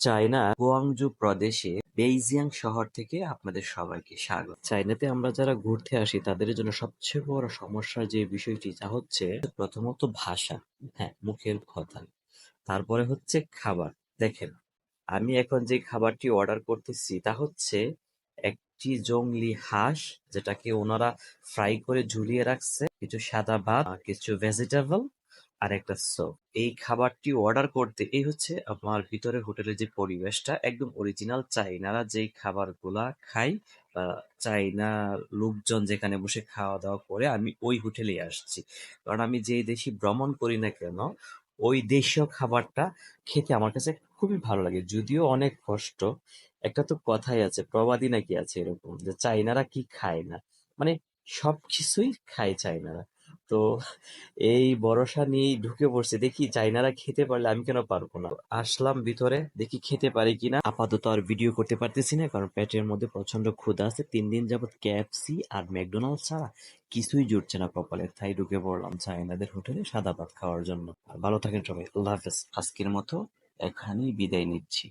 China Guangzhou প্রদেশে বেইজিয়াং শহর থেকে আপনাদের সবাইকে স্বাগত। চায়নাতে আমরা যারা ঘুরতে আসি, তাদের জন্য সবচেয়ে বড় সমস্যা যে বিষয়টি, তা হচ্ছে প্রথমত ভাষা। হ্যাঁ মুখের কথা। তারপরে হচ্ছে খাবার। দেখেন, আমি এখন যে খাবারটি অর্ডার করতেছি, তা হচ্ছে একটি জংলি হাঁস, যেটাকে ওনারা ফ্রাই করে ঝুলিয়ে রাখছে। কিছু সাদা ভাত কিছু ভেজিটেবল। আর একটা স্যুপ এই খাবারটি অর্ডার করতে, এই হচ্ছে আমার ভিতরে হোটেলের যে পরিবেশটা, একদম অরিজিনাল চাইনারা যেই খাবারগুলা খাই বা চাইনা লোকজন যেখানে বসে খাওয়া দাওয়া করে, আমি ওই হোটেলে আসছি। কারণ আমি যেই দেশি ভ্রমণ করি না কেন, ওই দেশীয় খাবারটা খেতে আমার কাছে খুবই ভালো লাগে। যদিও অনেক কষ্ট, একটা তো কথাই আছে, প্রবাদই নাকি আছে এরকম, যে চাইনারা কি খায় না? মানে সবকিছুই খায় চাইনারা তো এই ভরসা নিয়েই ঢুকে পড়ছে। দেখি চাইনারা খেতে পারলে আমি কেন পারব না? আসলাম ভিতরে, দেখি খেতে পারি কিনা। আপাতত আর ভিডিও করতে পারতেছি না, কারণ পেটের মধ্যে প্রচণ্ড ক্ষুধা আছে। তিন দিন যাবত কেএফসি আর ম্যাকডোনাল্ড ছাড়া কিছুই জুটছে না কপালে তাই ঢুকে পড়লাম চাইনাদের হোটেলে সাদা ভাত খাওয়ার জন্য। ভালো থাকেন সবাই, আল্লাহ হাফেজ। আজকের মতো এখানেই বিদায় নিচ্ছি।